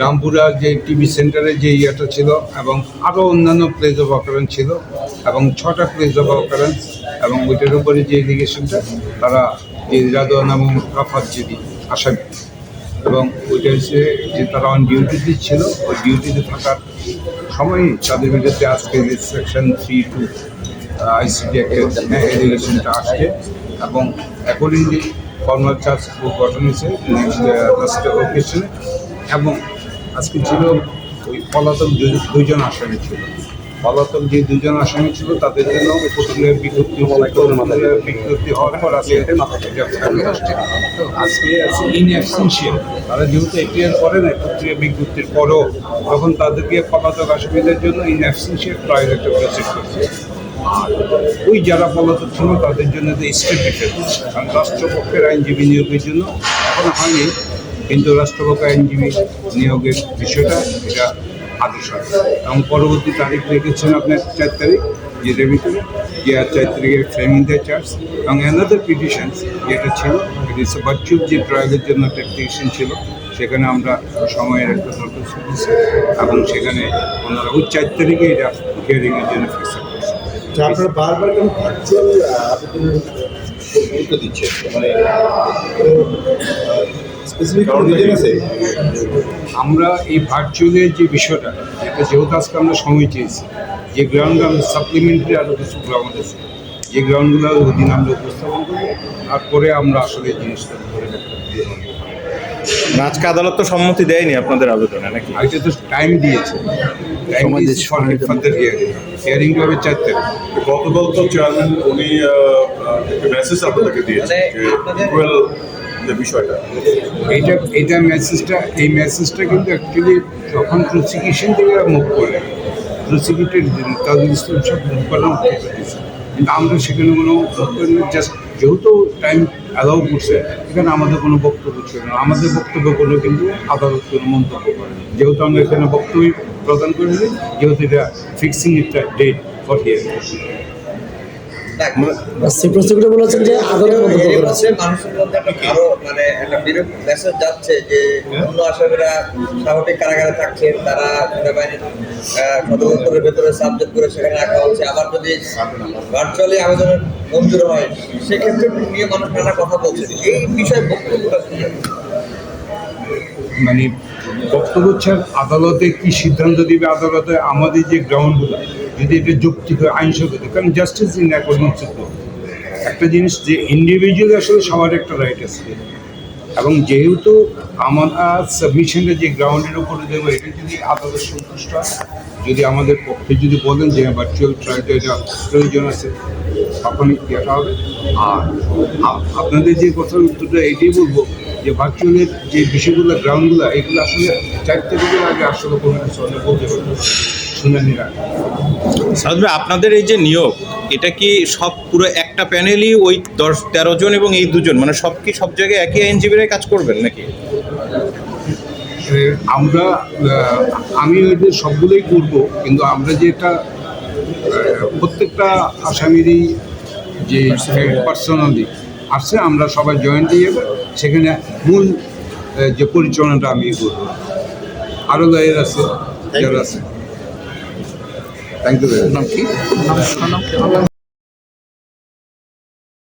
রামপুরা যে টিভি সেন্টারে যে ইয়েটা ছিল এবং আরও অন্যান্য প্লেস অফ অকারেন্স ছিল এবং ছটা প্লেস অফ অকারেন্স এবং ওইটার উপরে যে ইরিগেশনটা তারা যে রাদন এবং কাফাত যদি আসামি। এবং ওইটা হচ্ছে যে তারা অন ডিউটিতে ছিল, ওই ডিউটিতে থাকার সময়ই তাদের বিরুদ্ধে আজকে সেকশন থ্রি টু আইসিটি এলিগেশনটা আসছে এবং অ্যাকর্ডিংলি ফর্মাল চার্জ গঠন হয়েছে ওকেশনে এবং আজকে ছিল ওই পলাতক দুইজন আসামি ছিল। পলাতক যে দুজন আসামি ছিল তাদের জন্য প্রক্রিয়ার বিজ্ঞপ্তি বিজ্ঞপ্তি হওয়ার পর আজকে আজকে আছে ইন অ্যাবসেন্সিয়াল তারা যেহেতু এটিআর করে না প্রক্রিয়া বিজ্ঞপ্তির পরও তখন তাদেরকে পলাতক আসামিদের জন্য ইন অ্যাবসেন্সিয়াল ট্রায়াল একটা প্রসেস করছে। আর ওই যারা পলাতক ছিল তাদের জন্য স্টেট ডিফেন্স কারণ রাষ্ট্রপক্ষের আইনজীবী নিয়োগের জন্য এখনও হয়নি। কিন্তু রাষ্ট্রপক্ষ আইনজীবী নিয়োগের বিষয়টা এটা আদেশ এবং পরবর্তী তারিখ রেখেছেন আপনার চার তারিখ যেটার ভিতরে যে আর চার তারিখের ফ্রেমিং দ্য চার্জ এবং অ্যানাদার পিটিশন যেটা ছিল ইট ইস ভার্চুয়াল যে ট্রায়ালের জন্য একটা পিটিশন ছিল সেখানে আমরা সময়ের একটা দরখাস্ত দিয়েছি এবং সেখানে ওনারা ওই চার তারিখে এটা হিয়ারিংয়ের জন্য ফিক্স যে আপনারা বারবার কেন ভার্চুয়াল আবেদনের দিচ্ছেন মানে স্পেসিফিক রিজন আছে? আমরা এই ভার্চুয়ালের যে বিষয়টা এটা যেহেতু আজকে আমরা সময় চেয়েছি যে গ্রাউন্ডে আমরা সাপ্লিমেন্টারি আরও কিছু গ্রাউন্ড আছে যে গ্রাউন্ডগুলো ওদিন আমরা উপস্থাপন করব তারপরে আমরা আসলে জিনিসটা ধরে রাখতে মানে আজকে আদালত তো সম্মতি দেয়নি আপনাদের আবেদনে নাকি? আর এটা তো টাইম দিয়েছে। টাইম সময় দিয়েছে দিয়েছে, ফর ফার্দার হিয়ারিং হবে চার তারিখ। গতকাল তো চেয়ারম্যান উনি একটা মেসেজ আপনাদেরকে দিয়েছেন যে বিষয়টা? এইটা এইটা মেসেজটা এই মেসেজটা কিন্তু অ্যাকচুয়ালি যখন প্রসিকিউশন থেকে মুভ করে প্রসিকিউটেড তাদের ইসলাম সব মুভ করানো কিন্তু আমরা সেখানে কোনো জাস্ট যেহেতু টাইম অ্যালাউ করছে, এখানে আমাদের কোনো বক্তব্য ছিল না। আমাদের বক্তব্য কোনো কিন্তু আদালত কোনো মন্তব্য করে যেহেতু আমরা এখানে বক্তব্য প্রদান করেছি, যেহেতু এটা ফিক্সিং একটা ডেট ফর হিয়ারিং প্রসিকিউটর বলেছেন যে আদালত মন্তব্য করেছে মানুষের মধ্যে একটা ভালো মানে একটা বিরূপ মেসেজ যাচ্ছে যে অন্য আসামিরা স্বাভাবিক কারাগারে থাকছেন তারা সেনাবাহিনীর আহ, সদর ভেতরে সাবজেক্ট করে সেখানে রাখা হচ্ছে। আবার যদি ভার্চুয়ালি আবেদনের মঞ্জুর হয় সেক্ষেত্রে নিয়ে মানুষ নানা কথা বলছে। এই বিষয়ে বক্তব্যটা? মানে বক্তব্য হচ্ছে, আদালতে কি সিদ্ধান্ত দিবে আদালতে? আমাদের যে গ্রাউন্ডগুলো যদি এটা যুক্তি হয়, আইনসঙ্গত, কারণ জাস্টিস ইন অ্যাকর্ডিংস টু একটা জিনিস যে ইন্ডিভিজুয়ালি আসলে সবার একটা রাইট আছে। এবং যেহেতু আমার সাবমিশনের যে গ্রাউন্ডের উপরে দেবো, এটা যদি আদালত সন্তুষ্ট হয়, যদি আমাদের পক্ষে যদি বলেন যে ভার্চুয়াল ট্রায়ালটা এটা প্রয়োজন আছে, তখনই এটা হবে। আর আপনাদের যে কথার উত্তরটা এটাই বলব যে ভার্চুয়ালের যে বিষয়গুলো গ্রাউন্ডগুলো এগুলো আসলে চার তারিখের আগে আসলে কোনো কিছু আমরা বলতে পারব। শুনানির আপনাদের এই যে নিয়োগ এটা কি সব পুরো একটা প্যানেলই ওই দশ তেরো জন এবং এই দুজন মানে সব কি সব জায়গায় একই আইনজীবীরাই কাজ করবেন নাকি আমরা আমি ওইটা সবগুলোই করব কিন্তু আমরা যেটা প্রত্যেকটা আসামিরই যে পার্সোনালি আসছে আমরা সবাই জয়েন্ট দিয়ে সেখানে মূল যে পরিচালনাটা আমি করব। আরও দায়ের আছে যারা আছে। থ্যাংক ইউ নাম কি?